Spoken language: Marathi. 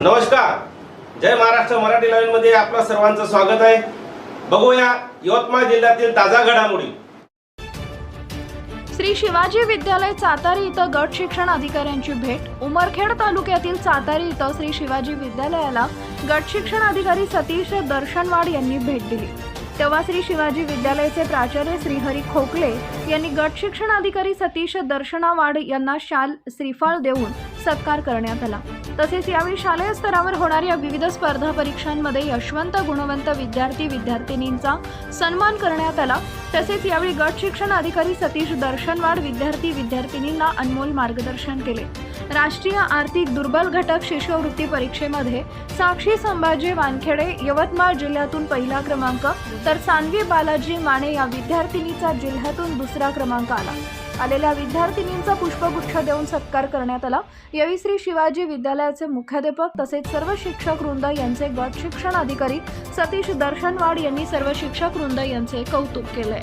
नमस्कार. जय महाराष्ट्र मराठी लाईन मध्ये आपलं सर्वांचं स्वागत आहे. बघूया यवतमाळ जिल्ह्यातील ताजा घडामोडी. श्री शिवाजी विद्यालय चातारी इथं गट शिक्षण अधिकाऱ्यांची भेट. उमरखेड तालुक्यातील चातारी इथं श्री शिवाजी विद्यालयाला गट शिक्षण अधिकारी सतीश दर्शनवाड यांनी भेट दिली. तेव्हा श्री शिवाजी विद्यालयाचे प्राचार्य श्रीहरी खोकले यांनी गट शिक्षण अधिकारी सतीश दर्शनावाड यांना शाल श्रीफळ देऊन सत्कार करण्यात आला. तसेच यावेळी शालेय स्तरावर होणाऱ्या विविध स्पर्धा परीक्षांमध्ये यशवंत गुणवंत विद्यार्थी विद्यार्थिनींचा सन्मान करण्यात आला. तसेच यावेळी गट शिक्षण अधिकारी सतीश दर्शनवाड विद्यार्थी विद्यार्थिनींना अनमोल मार्गदर्शन केले. राष्ट्रीय आर्थिक दुर्बल घटक शिष्यवृत्ती परीक्षेमध्ये साक्षी संभाजी वानखेडे यवतमाळ जिल्ह्यातून पहिला क्रमांक तर सानवी बालाजी माने या विद्यार्थिनीचा जिल्ह्यातून दुसरा क्रमांक आला. आलेल्या विद्यार्थिनींचा पुष्पगुच्छ देऊन सत्कार करण्यात आला. यावेळी श्री शिवाजी विद्यालयाचे मुख्याध्यापक तसेच सर्व शिक्षक वृंद यांचे गट शिक्षण अधिकारी सतीश दर्शनवाड यांनी सर्व शिक्षक वृंद यांचे कौतुक केले.